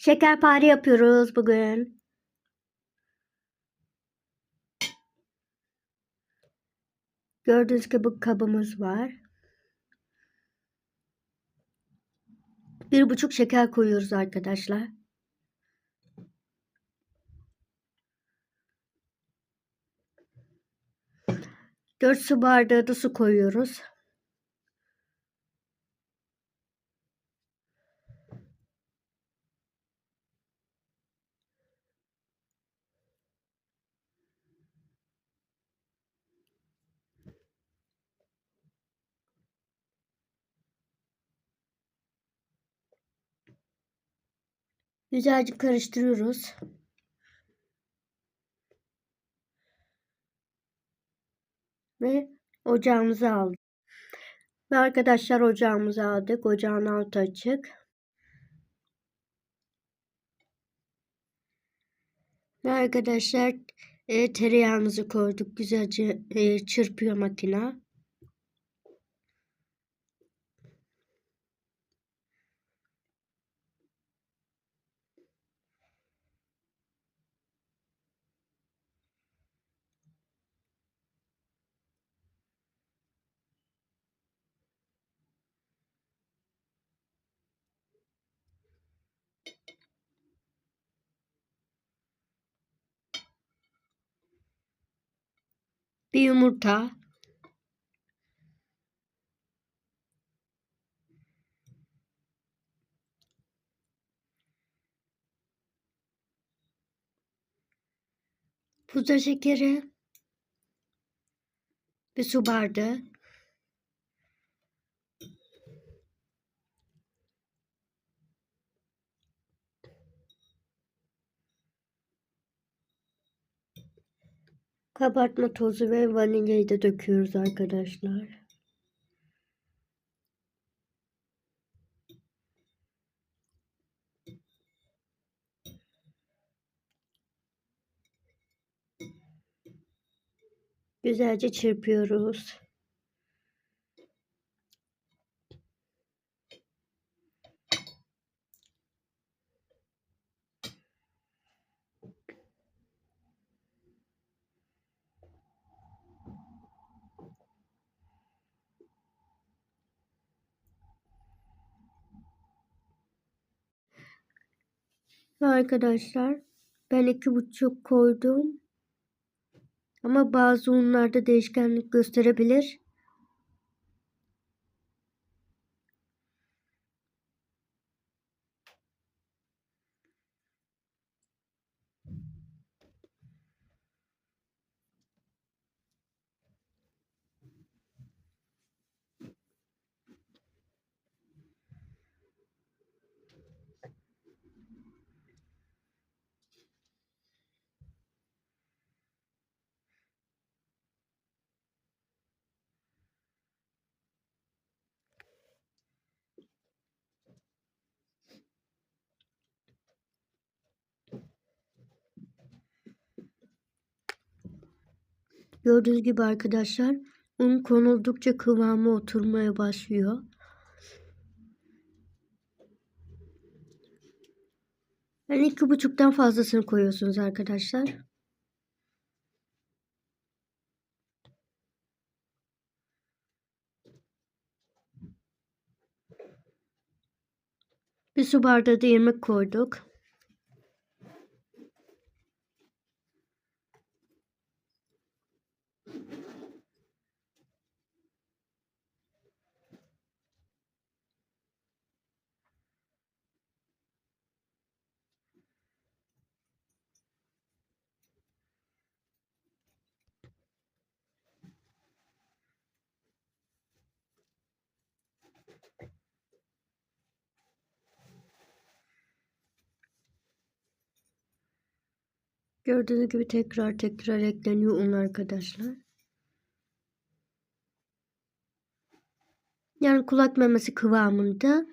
Şekerpare yapıyoruz bugün. Gördüğünüz gibi kabımız var. Bir buçuk şeker koyuyoruz arkadaşlar. Dört su bardağı da su koyuyoruz. Güzelce karıştırıyoruz. Ve ocağımızı aldık. Ve arkadaşlar ocağımızı aldık. Ocağın altı açık. Ve arkadaşlar e, tereyağımızı koyduk. Güzelce e, çırpıyor makina. Bir yumurta. Pudra şekeri. Bir su bardağı. Kabartma tozu ve vanilyayı da döküyoruz arkadaşlar. Güzelce çırpıyoruz. Arkadaşlar ben iki buçuk koydum. Ama bazı unlarda değişkenlik gösterebilir. Gördüğünüz gibi arkadaşlar un konuldukça kıvamı oturmaya başlıyor. Yani iki buçuktan fazlasını koyuyorsunuz arkadaşlar. Bir su bardağı da irmik koyduk. Gördüğünüz gibi tekrar tekrar ekleniyor un arkadaşlar. Yani kulak memesi kıvamında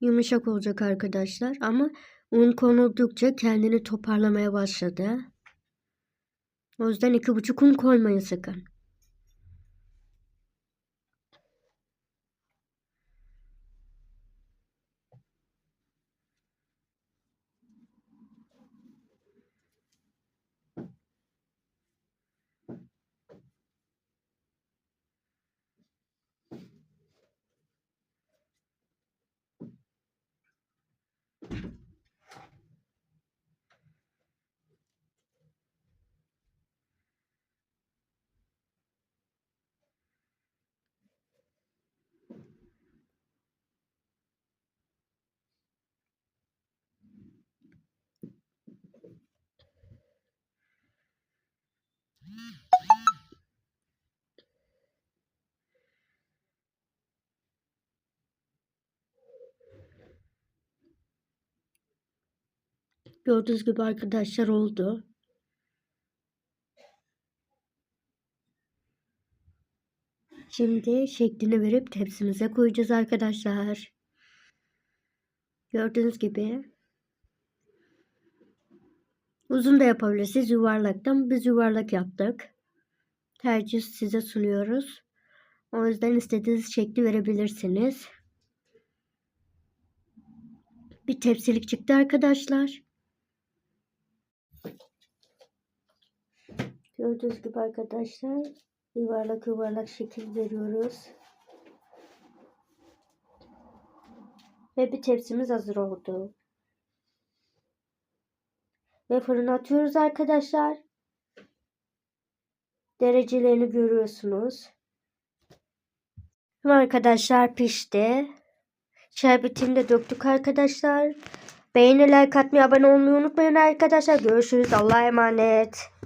yumuşak olacak arkadaşlar. Ama un konuldukça kendini toparlamaya başladı. O yüzden iki buçuk un koymayın sakın. Gördüğünüz gibi arkadaşlar oldu. Şimdi şeklini verip tepsimize koyacağız arkadaşlar. Gördüğünüz gibi. Uzun da yapabilirsiniz yuvarlaktan. Biz yuvarlak yaptık. Tercih size sunuyoruz. O yüzden istediğiniz şekli verebilirsiniz. Bir tepsilik çıktı arkadaşlar. Gördüğünüz gibi arkadaşlar yuvarlak yuvarlak şekil veriyoruz. Ve bir tepsimiz hazır oldu. Ve fırına atıyoruz arkadaşlar. Derecelerini görüyorsunuz. Ve arkadaşlar pişti. Şerbetini de döktük arkadaşlar. Beğeni, like atmayı, abone olmayı unutmayın arkadaşlar. Görüşürüz. Allah'a emanet.